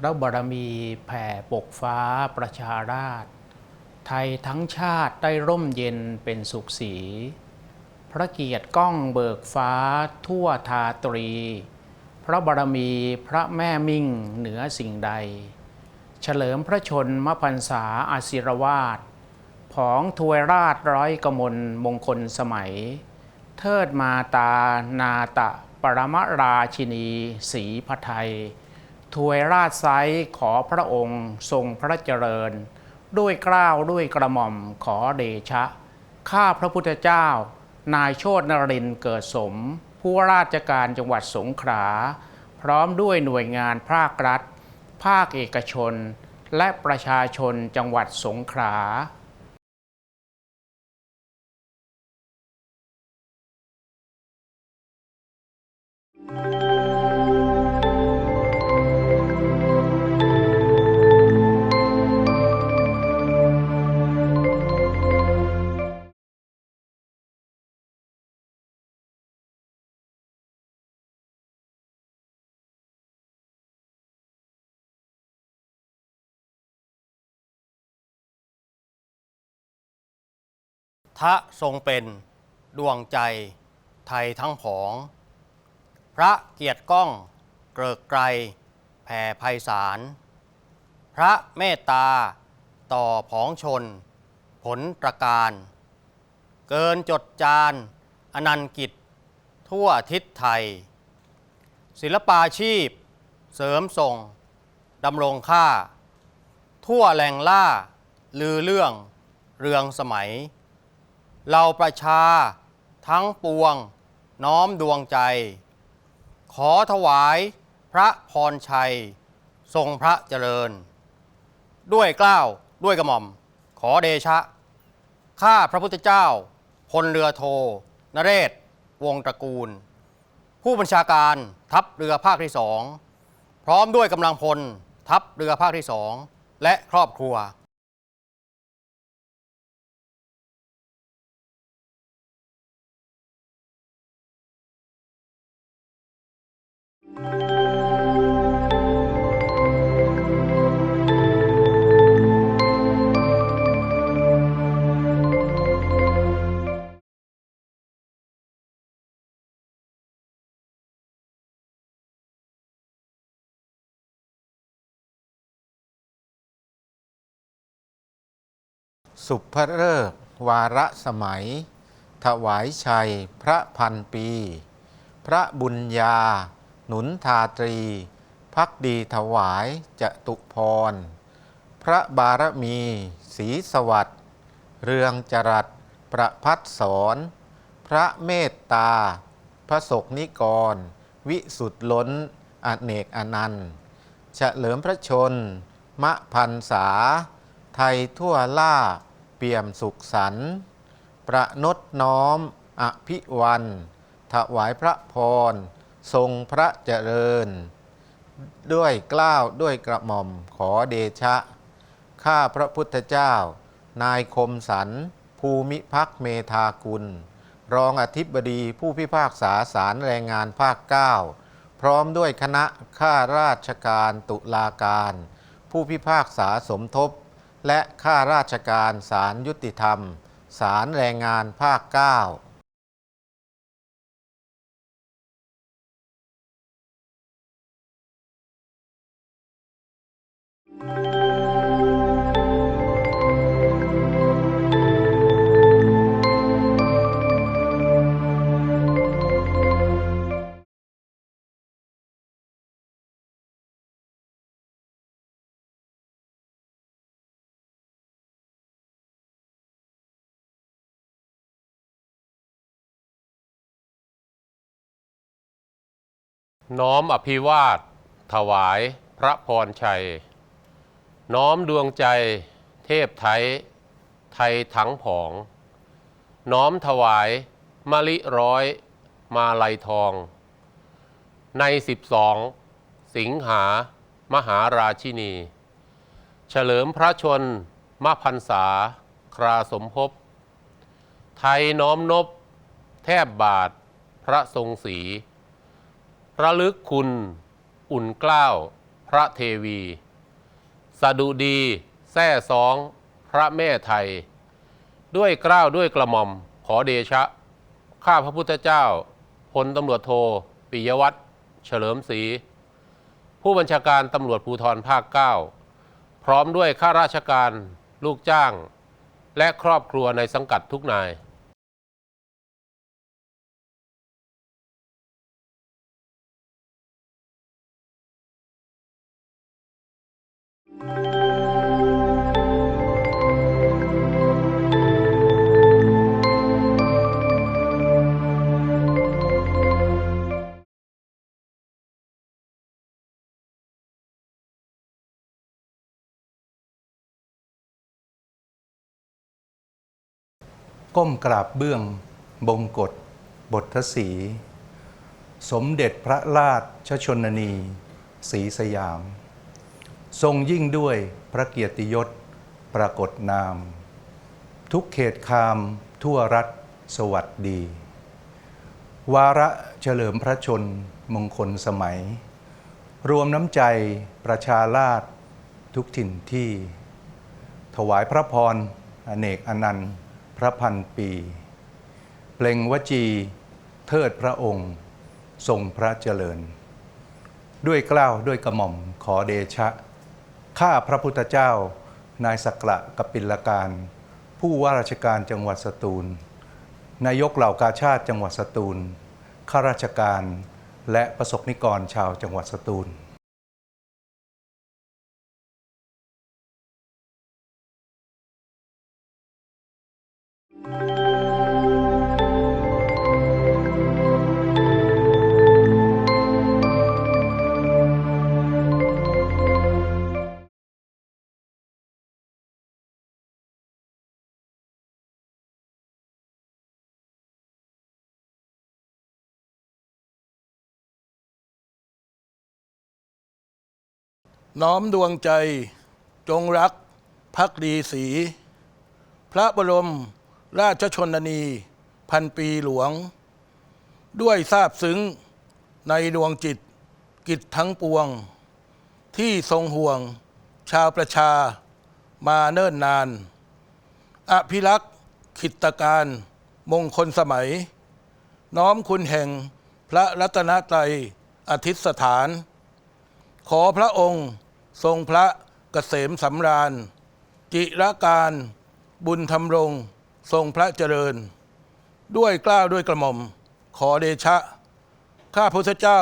พระบารมีแผ่ปกฟ้าประชาราช ไทยทั้งชาติได้ร่มเย็นเป็นสุขสี พระเกียรติก้องเบิกฟ้าทั่วทาตรี พระบารมีพระแม่มิ่งเหนือสิ่งใด เฉลิมพระชนมพรรษาอาศิรวาสผองทวยราชร้อยกมลมงคลสมัย เทิดมาตานาตะปรมราชินีศรีพระไทย ถวยราชไซขอพระองค์ทรงพระเจริญ ด้วยเกล้าวด้วยกระหม่อมขอเดชะ ข้าพระพุทธเจ้า นายโชตนรินเกิดสม ผู้ราชการจังหวัดสงขลาพร้อมด้วยหน่วยงานภาครัฐ ภาคเอกชน และประชาชนจังหวัดสงขลา ทะทรงเป็นดวงใจไทยทั้งผอง พระเกียรติก้องเกริกไกรแผ่ไพศาล พระเมตตาต่อผองชน ผลประการ เกินจดจานอนันต์กิจ ทั่วทิศไทย ศิลปาชีพ เสริมส่งดำรงค่า ทั่วแหล่งล่า ลือเรื่องเรืองสมัย เราประชาทั้งปวงน้อมดวงใจ ขอถวายพระพรชัย ทรงพระเจริญ ด้วยกล้าวด้วยกระหม่อม ขอเดชะ ข้าพระพุทธเจ้า พลเรือโทนเรศ วงตระกูล ผู้บัญชาการทัพเรือภาคที่สอง พร้อมด้วยกำลังพลทัพเรือภาคที่สอง และครอบครัว สุภเริกษ์วาระสมัย ถวายชัย พระพันปี พระบุญญา หนุนทาตรี พักดีถวายจตุพร พระบารมีศรีสวัสดิ์เรืองจรัสประพัดสอน พระเมตตา พระศกนิกร วิสุทธล้นอเนกอนันต์เฉลิมพระชน มะพันษา ไทยทั่วล่า เปี่ยมสุขสัน ประนดน้อม อภิวัน ถวายพระพร ทรงพระเจริญ ด้วยกล้าวด้วยกระหม่อมขอเดชะ ข้าพระพุทธเจ้า นายคมสัน ภูมิพักเมธากุล รองอธิบดีผู้พิพากษาศาลแรงงานภาค 9 พร้อมด้วยคณะข้าราชการตุลาการ ผู้พิพากษาสมทบ และข้าราชการศาลยุติธรรมศาลแรงงานภาค 9 น้อมอภิวาท ถวายพระพรชัย น้อมดวงใจเทพไทย ไทยทั้งผอง น้อมถวายมะลิร้อย มาลัยทอง ในสิบสองสิงหามหาราชินี เฉลิมพระชนมพรรษา คราสมภพ ไทยน้อมนบ แทบบาท พระทรงศรีระลึกคุณ อุ่นเกล้าว พระเทวี สดุดีแท้สอง พระแม่ไทย ด้วยเกล้าวด้วยกระหม่อมขอเดชะ ข้าพระพุทธเจ้าพลตำรวจโทปิยวัตรเฉลิมศรีผู้บัญชาการตำรวจภูธรภาค 9 พร้อมด้วยข้าราชการลูกจ้าง และครอบครัวในสังกัดทุกนาย้มกราบเบื้องบงกฎบททศี สมเด็จพระราชชนนีศรีสยาม ทรงยิ่งด้วยพระเกียรติยศปรากฏนาม ทุกเขตคามทั่วรัฐสวัสดี วาระเฉลิมพระชนมงคลสมัย รวมน้ำใจประชาราษฎร์ทุกถิ่นที่ ถวายพระพรอเนกอนันต์พระพันปี เปล่งวจีเทิดพระองค์ ทรงพระเจริญ ด้วยกล้าวด้วยกระหม่อมขอเดชะ ข้าพระพุทธเจ้า นายสักระกปิลการ ผู้ว่าราชการจังหวัดสตูล นายกเหล่ากาชาติจังหวัดสตูล ข้าราชการและประสบนิกรชาวจังหวัดสตูล น้อมดวงใจ จงรักภักดีสี พระบรมราชชนนี พันปีหลวง ด้วยทราบซึ้งในดวงจิตกิจทั้งปวง ที่ทรงห่วง ชาวประชามาเนิ่นนาน อภิรักษ์ขิตการมงคลสมัย น้อมคุณแห่งพระรัตนตรัยอธิษฐาน ขอพระองค์ทรงพระเกษมสำราญ จิรการบุญธรรมรง ทรงพระเจริญ ด้วยกล้าวด้วยกระหม่อม ขอเดชะ ข้าพุทธเจ้า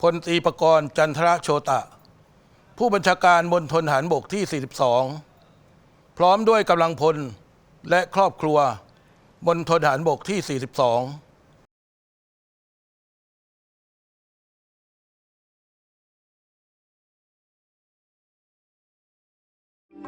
พลตรีประกรณ์จันทรโชตะ ผู้บัญชาการมณฑลฐานบกที่ 42 พร้อมด้วยกำลังพลและครอบครัวมณฑลฐานบกที่ 42 ส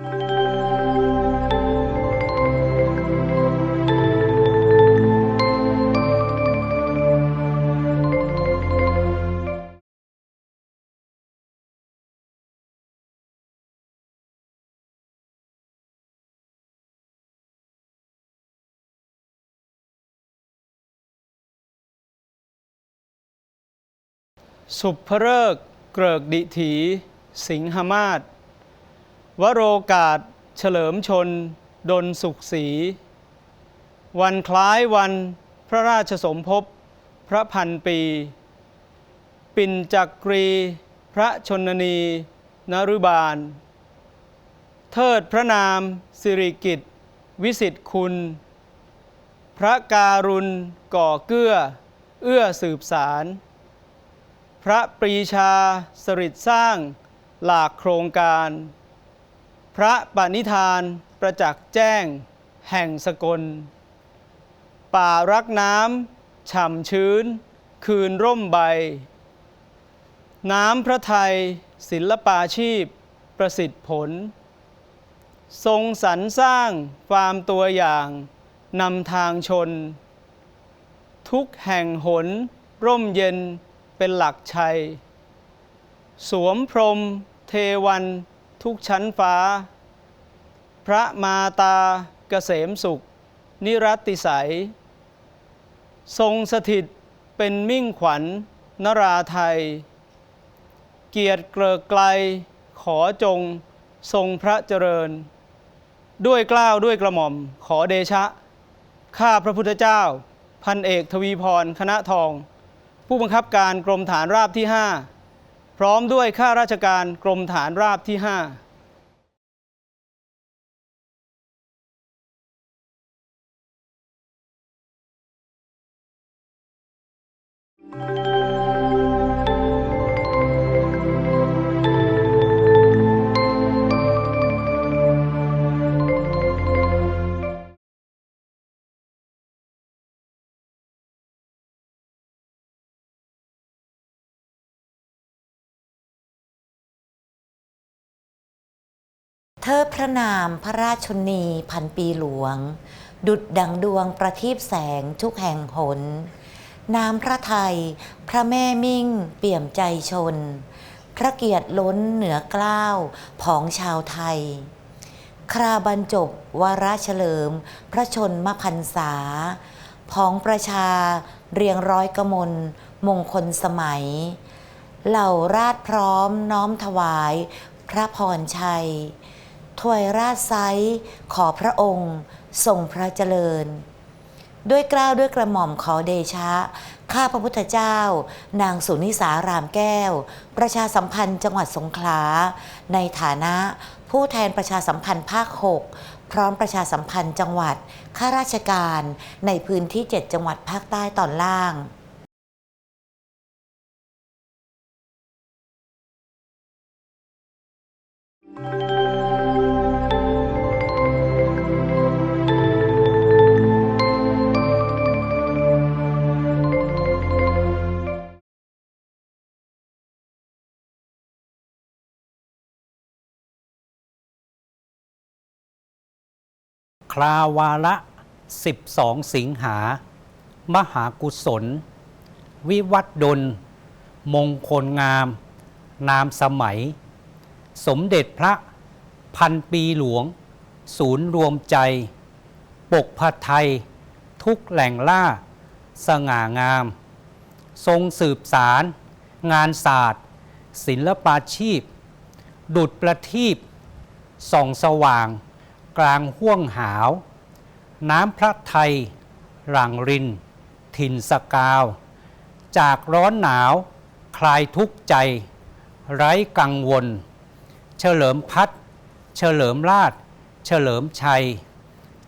ุภเริกเกริกดิถี สิงหมาศ วโรกาสเฉลิมชน ดนสุขศรีวันคล้ายวันพระราชสมภพพระพันปี ปิ่นจักรี พระชนนีนรุบาล เทิดพระนาม สิริกิตวิสิทธิคุณ พระการุณก่อเกื้อ เอื้อสืบสาร พระปรีชาสริตสร้างหลากโครงการ พระปณิธานประจักษ์แจ้ง แห่งสกล ป่ารักน้ำฉ่ำชื้น คืนร่มใบ น้ำพระไทย ศิลปาชีพ ประสิทธิผล ทรงสรรสร้างความตัวอย่างนำทางชน ทุกแห่งหน ร่มเย็นเป็นหลักชัย สวมพรมเทวัน ทุกชั้นฟ้า พระมาตาเกษมสุข นิรัติสัย ทรงสถิตเป็นมิ่งขวัญนราไทย เกียรติเกริกไกลขอจงทรงพระเจริญ ด้วยกล้าวด้วยกระหม่อมขอเดชะ ข้าพระพุทธเจ้า พันเอกทวีพรคณะทอง ผู้บังคับการกรมฐานราบที่5 พร้อมด้วยข้าราชการกรมฐานราบที่ 5 เทิดพระนามพระราชนีพันปีหลวง ดุดดังดวงประทีปแสงทุกแห่งหนน้ำพระไทย พระแม่มิ่ง เปี่ยมใจชน พระเกียรติล้นเหนือกล้าวผองชาวไทย คราบรรจบวาระเฉลิม พระชนมพรรษาพ้องประชาเรียงร้อยกมลมงคลสมัย เหล่าราชพร้อมน้อมถวาย พระพรชัย ถวยราชไซส์ขอพระองค์ทรงพระเจริญ ด้วยกล้าวด้วยกระหม่อมขอเดชะ ข้าพระพุทธเจ้า นางสุนิสารามแก้ว ประชาสัมพันธ์จังหวัดสงขลา ในฐานะผู้แทนประชาสัมพันธ์ภาค 6 พร้อมประชาสัมพันธ์จังหวัด ข้าราชการในพื้นที่ 7 จังหวัดภาคใต้ตอนล่าง คราวาระ12 สิงหา มหากุศล วิวัฒดล มงคลงาม นามสมัย สมเด็จพระพันปีหลวง ศูนย์รวมใจ ปกพัไทย ทุกแหล่งล่า สง่างาม ทรงสืบสารงานศาสตร์ ศิลปาชีพ ดุดประทีปส่องสว่าง กลางห้วงหาว น้ำพระไทย หลังริน ถิ่นสกาว จากร้อนหนาว คลายทุกข์ใจ ไร้กังวล เฉลิมพัด เฉลิมราช เฉลิมชัย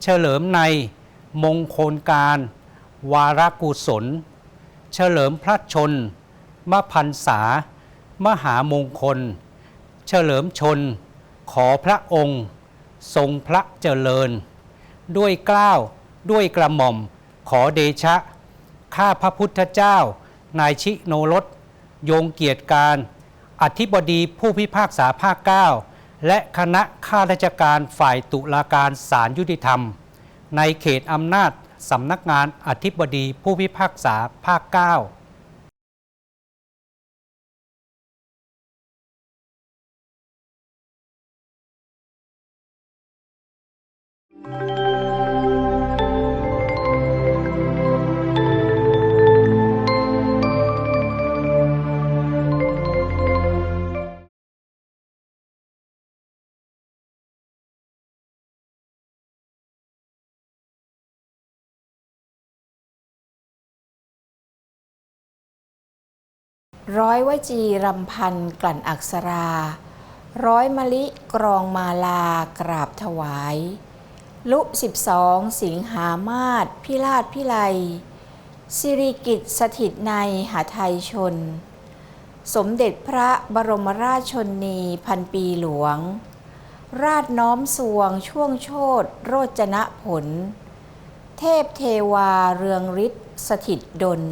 เฉลิมใน มงคลการ วาระกุศล เฉลิมพระชน มพันษามหามงคล เฉลิมชน ขอพระองค์ ทรงพระเจริญ ด้วยกล้าวด้วยกระหม่อม ขอเดชะ ข้าพระพุทธเจ้า นายชิโนรสยงเกียรติการ อธิบดีผู้พิพากษาภาค 9 และคณะข้าราชการฝ่ายตุลาการศาลยุติธรรม ในเขตอำนาจสำนักงานอธิบดีผู้พิพากษาภาค 9 ร้อยวจีรำพันกลั่นอักษรา ร้อยมะลิกรองมาลากราบถวาย ลุสิบสองสิงหามาศพิราชพิไลสิริกิตสถิตในหาไทยชน สมเด็จพระบรมราชชนนีพันปีหลวง ราชน้อมสวงช่วงโชตโรจนะผล เทพเทวาเรืองฤทธิ์สถิตดล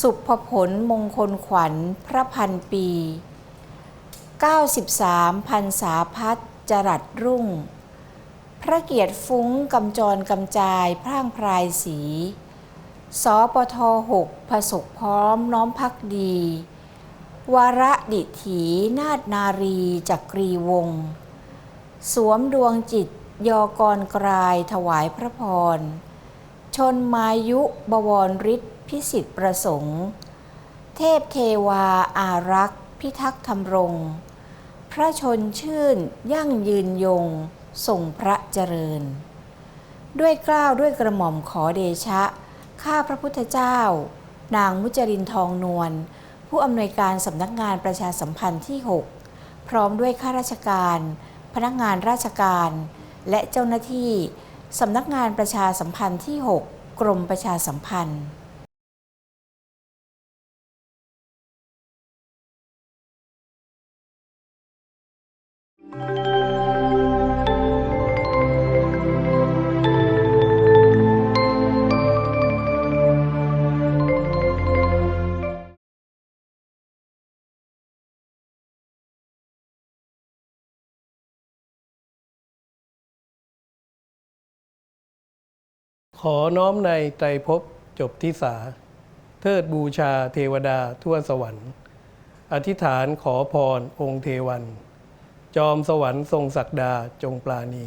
สุภผลมงคลขวัญพระพันปี 93พันษาพัฒจรัสรุ่ง พระเกียรติฟุ้งกำจรกำจายพร่างพรายสี สปท6ผสกพร้อมน้อมพักดี วาระดิถีนาฏนารีจักรีวง สวมดวงจิตยอกรกรายถวายพระพร ชนมายุบวรฤทธิ์ พิสิทธิประสงค์ เทพเทวาอารักษ์ พิทักษ์ธรรมรงค์พระชนชื่นยั่งยืนยงทรงพระเจริญ ด้วยเกล้าวด้วยกระหม่อมขอเดชะ ข้าพระพุทธเจ้า นางมุจรินทองนวลผู้อำนวยการสำนักงานประชาสัมพันธ์ที่ 6 พร้อมด้วยข้าราชการ พนักงานราชการ และเจ้าหน้าที่สำนักงานประชาสัมพันธ์ที่ 6 กรมประชาสัมพันธ์ ขอน้อมในไตรภพจบที่สา เทิดบูชาเทวดาทั่วสวรรค์ อธิษฐานขอพรองค์เทวัน จอมสวรรค์ทรงศักดาจงปราณี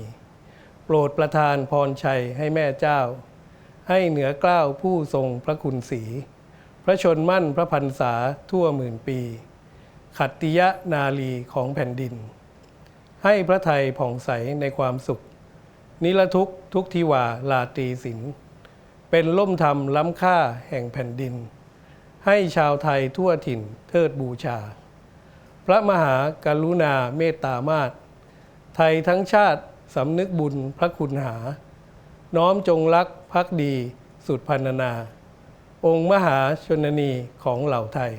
โปรดประทานพรชัยให้แม่เจ้า ให้เหนือเกล้าวผู้ทรงพระคุณศรีพระชนมั่นพระพันษาทั่วหมื่นปี ขัตติยนาลีของแผ่นดิน ให้พระไทยผ่องใสในความสุข นิรทุกทุกทิวาลาตีสิน เป็นล่มธรรมล้ำค่าแห่งแผ่นดิน ให้ชาวไทยทั่วถิ่นเทิดบูชา พระมหากรุณาเมตตามาศไทยทั้งชาติสำนึกบุญพระคุณหา น้อมจงรักภักดีสุดพันนา องค์มหาชนนีของเหล่าไทย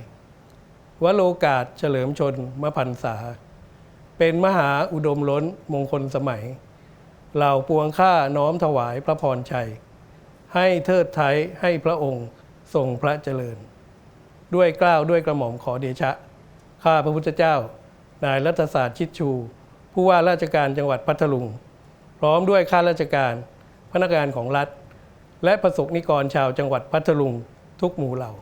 วโรกาสเฉลิมชนมพันษา เป็นมหาอุดมล้นมงคลสมัย เหล่าปวงข้าน้อมถวายพระพรชัย ให้เทิดไทยให้พระองค์ทรงพระเจริญ ด้วยกล้าวด้วยกระหม่อมขอเดชะ ข้าพระพุทธเจ้า นายรัฐศาสตร์ชิดชู ผู้ว่าราชการจังหวัดพัทลุง พร้อมด้วยข้าราชการ พนักงานของรัฐ และประสบนิกรชาวจังหวัดพัทลุงทุกหมู่เหล่า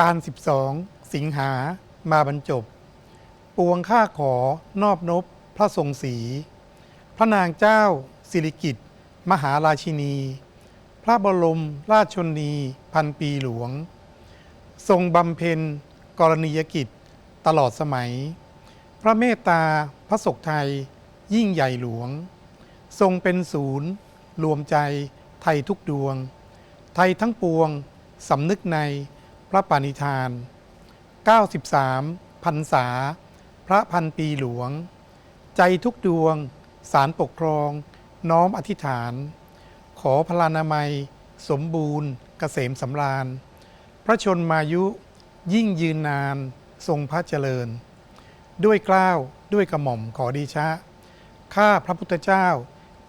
การ 12 สิงหามาบรรจบ ปวงข้าขอนอบนบพระทรงศรีพระนางเจ้า สิริกิติ์มหาราชินี พระบรมราชชนนี พันปีหลวง ทรงบำเพ็ญกรณียกิจตลอดสมัย พระเมตตาพระศกไทย ยิ่งใหญ่หลวง ทรงเป็นศูนย์ รวมใจไทยทุกดวง ไทยทั้งปวงสำนึกใน ระปณิธาน 93พรรษา พระพันปีหลวง ใจทุกดวง สารปกครอง น้อมอธิษฐาน ขอพลานามัย สมบูรณ์เกษมสำราญ พระชนมายุ ยิ่งยืนนาน ทรงพระเจริญ ด้วยกล้าวด้วยกระหม่อมขอดีชะ ข้าพระพุทธเจ้า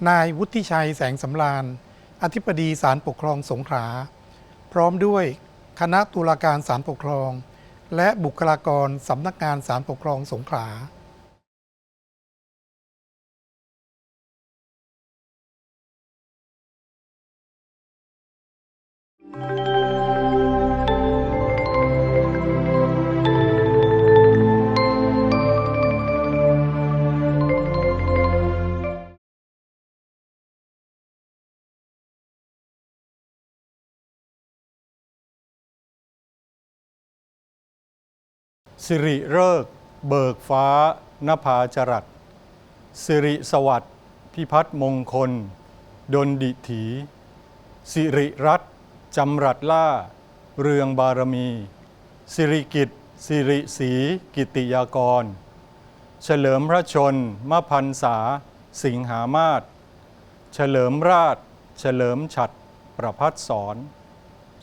นายวุฒิชัยแสงสำราญ อธิบดีศาลปกครองสงขลาพร้อมด้วย คณะตุลาการศาลปกครอง และบุคลากรสำนักงานศาลปกครองสงขลา สิริเริก เบิกฟ้านภาจรัสสิริสวัสดิ์พิพัฒน์มงคล ดนดิถี สิริรัตน์จำรัดล่า เรืองบารมี สิริกิตสิริสีกิติยากร เฉลิมพระชนมพันษา สิงหามาศเฉลิมราช เฉลิมฉัดประพัดสอน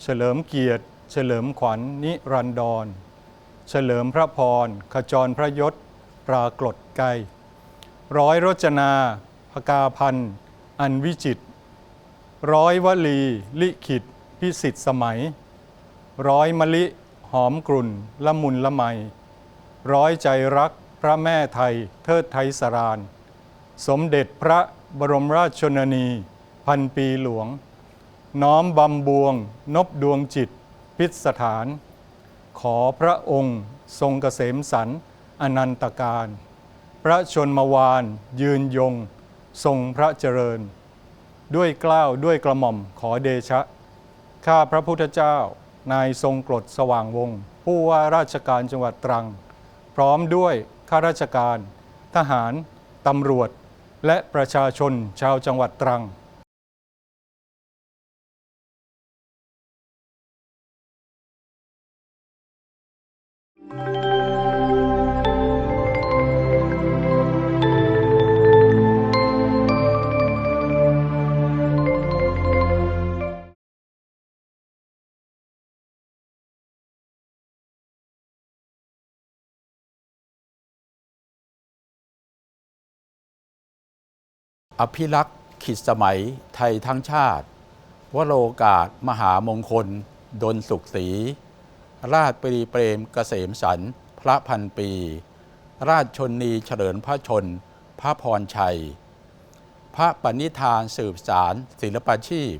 เฉลิมเกียรติ เฉลิมขวัญนิรันดร เฉลิมพระพร ขจรพระยศ ปรากฏไกลร้อยรจนาพกาพันธ์อันวิจิต ร้อยวลี ลิขิต พิสิทธิสมัย ร้อยมะลิ หอมกลุ่น ละมุนละไม ร้อยใจรักพระแม่ไทย เทิดไทยสราน สมเด็จพระบรมราชชนนี พันปีหลวง น้อมบำบวง นบดวงจิต พิษสถาน ขอพระองค์ทรงเกษมสันอนันตการ พระชนมวานยืนยง ทรงพระเจริญ ด้วยกล้าวด้วยกระหม่อมขอเดชะ ข้าพระพุทธเจ้านายทรงกรดสว่างวง ผู้ว่าราชการจังหวัดตรัง พร้อมด้วยข้าราชการ ทหาร ตำรวจ และประชาชนชาวจังหวัดตรัง อภิรักษ์ขิดสมัยไทยทั้งชาติ วโรกาส มหามงคล ดนสุขศรีราชปรีเปรมเกษมสันพระพันปี ราชชนนีเฉลิมพระชน พระพรชัย พระปณิธานสืบสาร ศิลปชีพ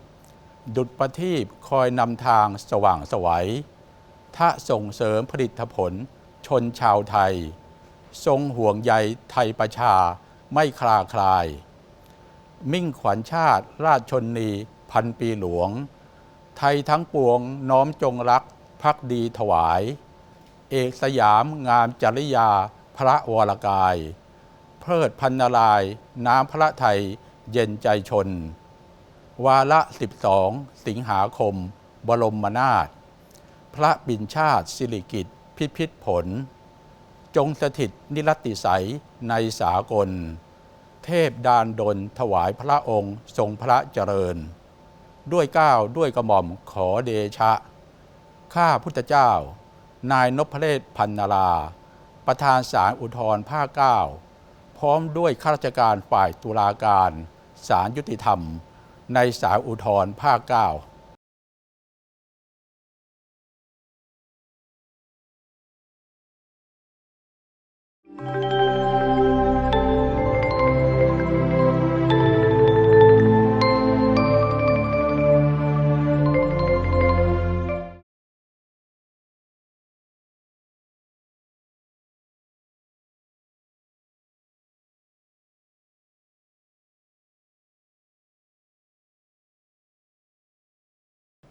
ดุจประทีปคอยนำทางสว่างสวัยถ้าส่งเสริมผลิตผล ชนชาวไทย ทรงห่วงใยไทยประชาไม่คลาคลาย มิ่งขวัญชาติ ราชชนนีพันปีหลวง ไทยทั้งปวงน้อมจงรักพักดีถวาย เอกสยามงามจริยาพระวรกาย เพลิดพันนาราย น้ำพระไทยเย็นใจชน วาระ 12 สิงหาคม บรมนาถพระบิณชาติสิริกิตพิพิธผล จงสถิตนิรตติใสยในสากล เทพดานดลถวายพระองค์ทรงพระเจริญ ด้วยก้าวด้วยกระหม่อมขอเดชะ ข้าพุทธเจ้า นายนพเรศพันนารา ประธานศาลอุทธรภาคเก้าพร้อมด้วยข้าราชการฝ่ายตุลาการศาลยุติธรรม ในศาลอุทธรภาคเก้า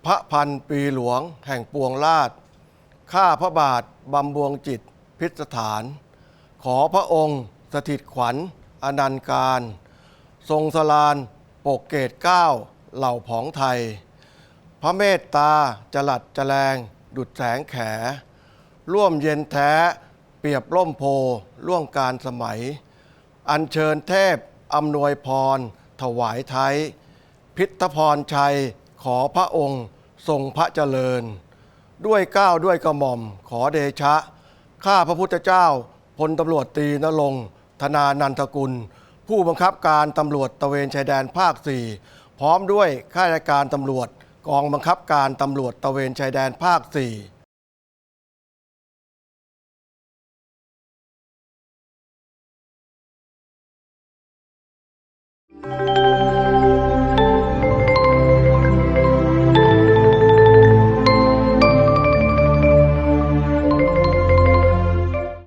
พระพันปีหลวงแห่งปวงราช ข้าพระบาทบำบวงจิตพิสถาน ขอพระองค์สถิตขวัญอนันต์การ ทรงสลานปกเกตเก้าเหล่าผองไทย พระเมตตาจลัดจแรงดุดแสงแข ร่วมเย็นแท้เปรียบร่มโพล่วงการสมัย อัญเชิญเทพอำนวยพร ถวายไทย พิทพรชัย ขอพระองค์ทรงพระเจริญ ด้วยก้าวด้วยกระหม่อม ขอเดชะ ข้าพระพุทธเจ้าพลตำรวจตรีนรงค์ธนานันทกุล ผู้บังคับการตำรวจตะเวนชายแดนภาค 4 พร้อมด้วยข้าราชการตำรวจกองบังคับการตำรวจตะเวนชายแดนภาค 4